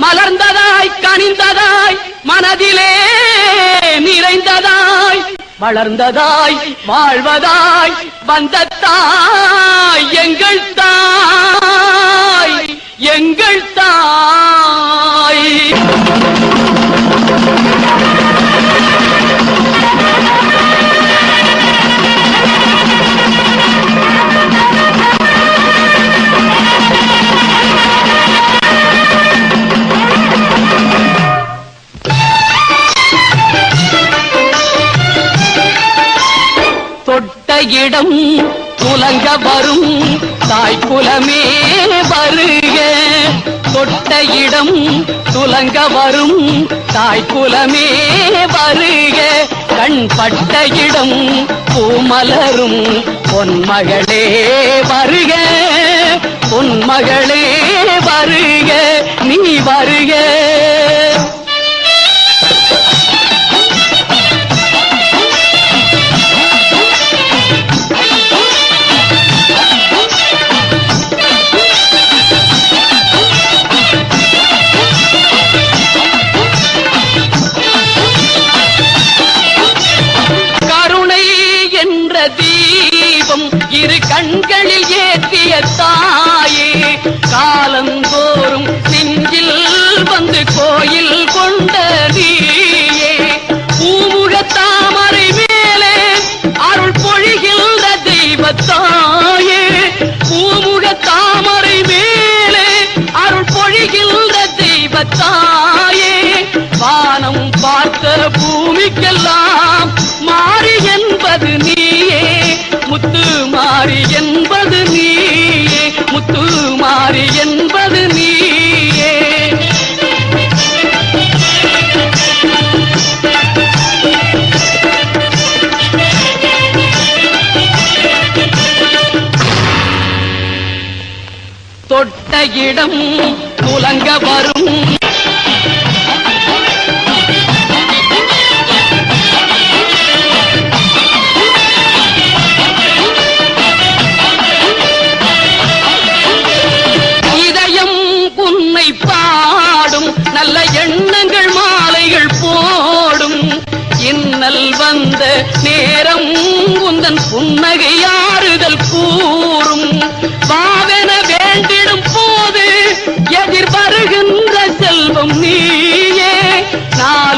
மலர்ந்ததாய் கனிந்ததாய் மனதிலே நிறைந்ததாய் வளர்ந்ததாய் வாழ்வதாய் வந்த தாய் எங்கள் தாய் எங்கள் தாய். இடம் துலங்க வரும். தாய் குலமே வருக. தொட்ட இடம் துலங்க வரும். தாய் குலமே வருக. கண் பட்ட இடம் பூமலரும் பொன்மகளே வருக இரு கண்களில் ஏற்றிய தாயே காலந்தோறும் நெஞ்சில் வந்து கோயில் கொண்ட நீயே. பூமுக தாமரை மேலே அருள் பொழிகின்ற தெய்வ தாயே பூமுக தாமரை மேலே அருள் பொழிகின்ற தெய்வ தாயே வானம் பார்த்த பூமிக்கெல்லாம் தொட்ட இடம் துலங்க வரும். இதயம் புன்னை பாடும் நல்ல எண்ணங்கள் மாலைகள் போடும். இன்னல் வந்த நேரம் உந்தன் புன்னகை ஆறுதல் கூறும். பாவென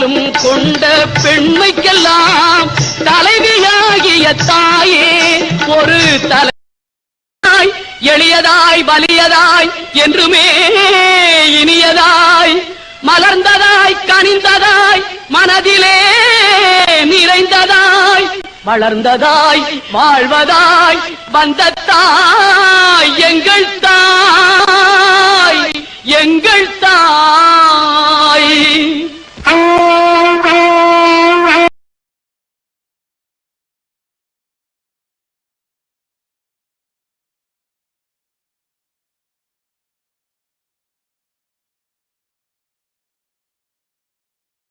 நாளும் கொண்ட பெண்மைக்கெல்லாம் தலைவியாகிய தாயே ஒரு தலையாய் எளியதாய் வலியதாய் என்றுமே இனியதாய் மலர்ந்ததாய் கனிந்ததாய் மனதிலே நிறைந்ததாய் வளர்ந்ததாய் வாழ்வதாய் வந்த தாய் எங்கள் தாய்.